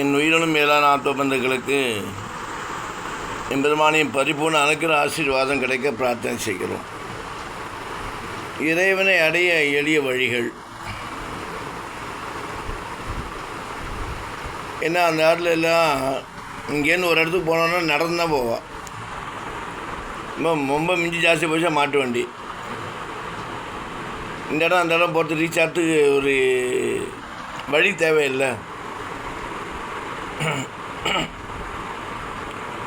என் உயிரினும் மேலான ஆத்ம என் எம்பெருமானின் பரிபூர்ண அனுக்கிற ஆசீர்வாதம் கிடைக்க பிரார்த்தனை செய்கிறோம். இறைவனை அடைய எளிய வழிகள். ஏன்னா அந்த இடத்துல எல்லாம் இங்கேருந்து ஒரு இடத்துக்கு போனோன்னா நடந்து தான் போவா. ரொம்ப ரொம்ப மிஞ்சி ஜாஸ்தி போச்சா மாட்டு வண்டி. இந்த இடம் அந்த இடம் போகிறது ரீச் ஆகிறதுக்கு ஒரு வழி தேவையில்லை.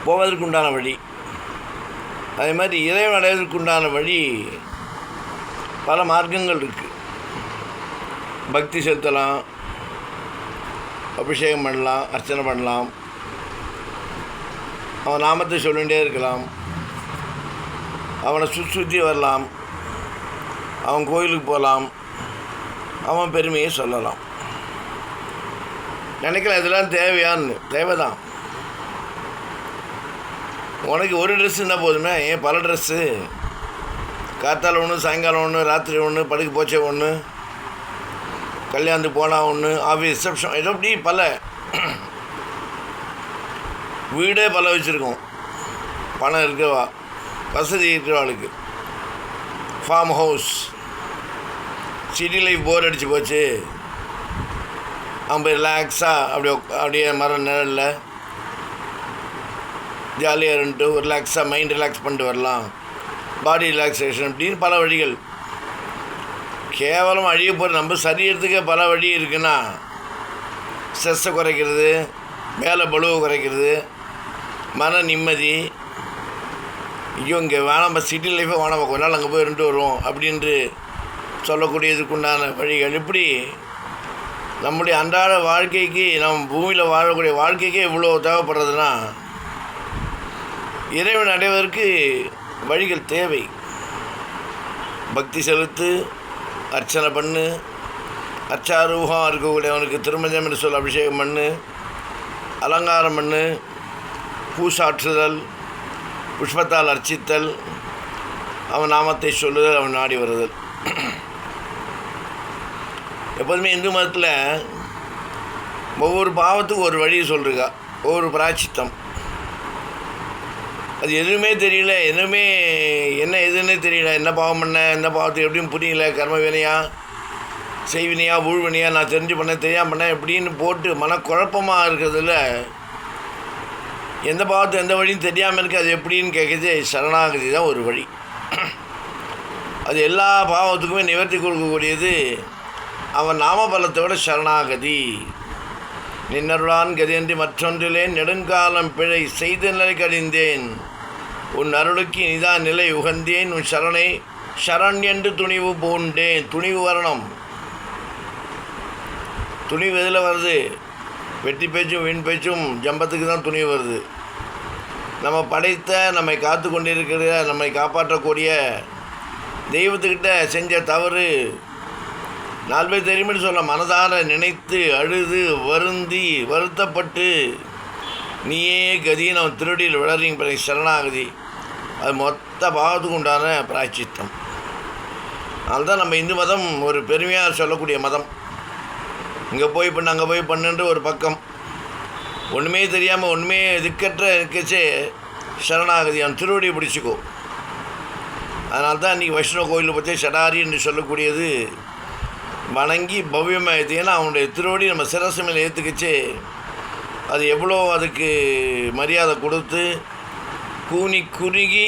போவதற்குண்டான வழி. அதே மாதிரி இறைவன் அடைவதற்கு உண்டான வழி பல மார்க்கங்கள் இருக்குது பக்தி செலுத்தலாம் அபிஷேகம் பண்ணலாம் அர்ச்சனை பண்ணலாம். அவன் நாமத்தை சொல்லிகிட்டே இருக்கலாம். அவனை சுற்றி சுற்றி வரலாம். அவன் கோயிலுக்கு போகலாம். அவன் பெருமையை சொல்லலாம். நினைக்கல இதெல்லாம் தேவையான்னு. தேவைதான். உனக்கு ஒரு ட்ரெஸ் இருந்தால் போதுமே. ஏன் பல ட்ரெஸ்ஸு காத்தால் ஒன்று சாயங்காலம் ஒன்று ராத்திரி ஒன்று படுக்க போச்சே ஒன்று கல்யாணத்துக்கு போனால் ஒன்று ஆஃபீஸ் ரிசப்ஷன் ஏதோ அப்படி பல. வீடே பல வச்சுருக்கோம். பணம் இருக்கவா? வசதி இருக்கிறவாளுக்கு farm house city life bore அடிச்சு போச்சு. அவன் போய் ரிலாக்ஸாக அப்படி அப்படியே மரம் நிழலில். ஜாலியாக இருந்துட்டு ஒரு ரிலாக்ஸாக மைண்ட் ரிலாக்ஸ் பண்ணிட்டு வரலாம். பாடி ரிலாக்ஸேஷன் அப்படின்னு பல வழிகள். கேவலம் அழிய போகிற நம்ம சரீரத்துக்கே பல வழி இருக்குன்னா ஸ்ட்ரெஸ்ஸை குறைக்கிறது வேலை பலுவை குறைக்கிறது மன நிம்மதி ஐயோ இங்கே வேணாம் நம்ம சிட்டி லைஃபே வேணாம் கொஞ்ச நாள் அங்கே போய் இருந்துட்டு வருவோம் அப்படின்ட்டு சொல்லக்கூடியதுக்குண்டான வழிகள். இப்படி நம்முடைய அன்றாட வாழ்க்கைக்கு நம் பூமியில் வாழக்கூடிய வாழ்க்கைக்கே இவ்வளோ தேவைப்படுறதுன்னா இறைவன் அடைவதற்கு வழிகள் தேவை. பக்தி செலுத்து அர்ச்சனை பண்ணு அர்ச்சாரூகம் இருக்கக்கூடியவனுக்கு திருமஞ்சம் என்று சொல்ல அபிஷேகம் பண்ணு அலங்காரம் பண்ணு பூசாற்றுதல் புஷ்பத்தால் அர்ச்சித்தல் அவன் நாமத்தை சொல்லுதல் அவன் நாடி வருதல். எப்போதுமே இந்து மதத்தில் ஒவ்வொரு பாவத்துக்கும் ஒரு வழியை சொல்கிறா ஒவ்வொரு பிராச்சித்தம் அது எதுவுமே தெரியல. எதுவுமே என்ன எதுன்னே தெரியல. என்ன பாவம் பண்ண என்ன பாவத்துக்கு எப்படியும் புரியல. கர்ம வினையா செய்வினையா ஊழ்வினையா நான் தெரிஞ்சு பண்ணேன் தெரியாமல் பண்ணேன் எப்படின்னு போட்டு மனக்குழப்பமாக இருக்கிறதுல எந்த பாவத்தை எந்த வழியும் தெரியாமல் இருக்குது அது எப்படின்னு கேட்குறது சரணாகதி தான் ஒரு வழி. அது எல்லா பாவத்துக்குமே நிவர்த்தி கொடுக்கக்கூடியது அவன் நாமபலத்தோடு சரணாகதி. நின்னருளான் கதியன்றி மற்றொன்றிலே நெடுங்காலம் பிழை செய்த நிலை கழிந்தேன். உன் அருளுக்கு இனிதான் நிலை உகந்தேன். உன் சரணை சரண் என்று துணிவு பூண்டேன். துணிவு வரணும். துணிவு எதில் வருது? வெட்டி பேச்சும் வீண் பேச்சும் ஜம்பத்துக்கு தான் துணிவு வருது. நம்ம படைத்த நம்மை காத்து கொண்டிருக்கிற நம்மை காப்பாற்றக்கூடிய தெய்வத்துக்கிட்ட செஞ்ச தவறு நாலு பேர் தெரியும்னு சொல்ல மனதார நினைத்து அழுது வருந்தி வருத்தப்பட்டு நீயே கதின்னு அவன் திருடியில் விளறிங்க பிறகு சரணாகதி. அது மொத்த பாவத்துக்கு உண்டான பிராய்ச்சித்தம். அதுதான் நம்ம இந்து மதம் ஒரு பெருமையாக சொல்லக்கூடிய மதம். இங்கே போய் பண்ணு அங்கே போய் பண்ணுன்ற ஒரு பக்கம். ஒன்றுமே தெரியாமல் ஒன்றுமே திக்கற்ற இருக்கச்சே சரணாகதி அவன் திருவடியை பிடிச்சிக்கோ. அதனால்தான் இன்றைக்கி வைஷ்ணவ கோயிலில் பற்றி சடாரி என்று சொல்லக்கூடியது வணங்கி பவ்யமாக ஏன்னா அவனுடைய திருவடி நம்ம சிரசு மேலே ஏற்றுக்கிச்சு அது எவ்வளோ அதுக்கு மரியாதை கொடுத்து கூனி குறுகி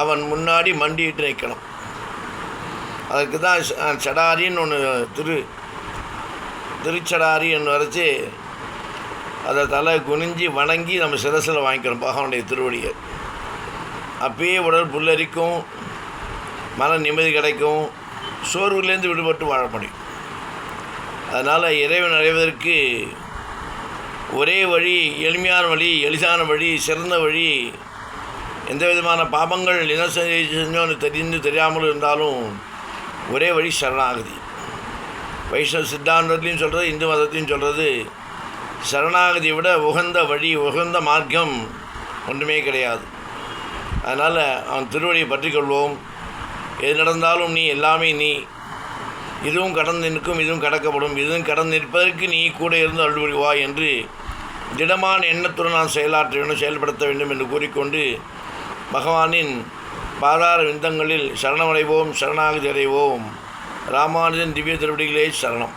அவன் முன்னாடி மண்டிட்டு நிற்கணும் அதுக்கு தான் சடாரின்னு ஒன்று திரு திருச்சடாரின்னு வரைச்சி அதை தலை குனிஞ்சு வணங்கி நம்ம சிரசில் வாங்கிக்கணும் பகவானுடைய திருவடியை. அப்பயே உடல் புல்லரிக்கும் மன நிம்மதி கிடைக்கும் சோர்வுலேருந்து விடுபட்டு வாழ முடியும். அதனால் இறைவன் அடைவதற்கு ஒரே வழி எளிமையான வழி எளிதான வழி சிறந்த வழி எந்த விதமான பாபங்கள் என்ன செஞ்சு செஞ்சோன்னு தெரிந்து தெரியாமல் இருந்தாலும் ஒரே வழி சரணாகதி. வைஷ்ணவ சித்தாந்தத்துலையும் சொல்கிறது இந்து மதத்தையும் சொல்கிறது சரணாகதி விட உகந்த வழி உகந்த மார்க்கம் ஒன்றுமே கிடையாது. அதனால் அவன் திருவடியை பற்றி கொள்வோம். எது நடந்தாலும் நீ எல்லாமே நீ. இதுவும் கடந்து நிற்கும் இதுவும் கடக்கப்படும். இதுவும் கடந்து நிற்பதற்கு நீ கூட இருந்து அருள் என்று திடமான எண்ணத்துடன் நான் செயலாற்ற வேண்டும் செயல்படுத்த வேண்டும் என்று கூறிக்கொண்டு பகவானின் பாதார விந்தங்களில் சரணமடைவோம் சரணாகதி அடைவோம். ராமானுஜன் திவ்ய திருவடிகளே சரணம்.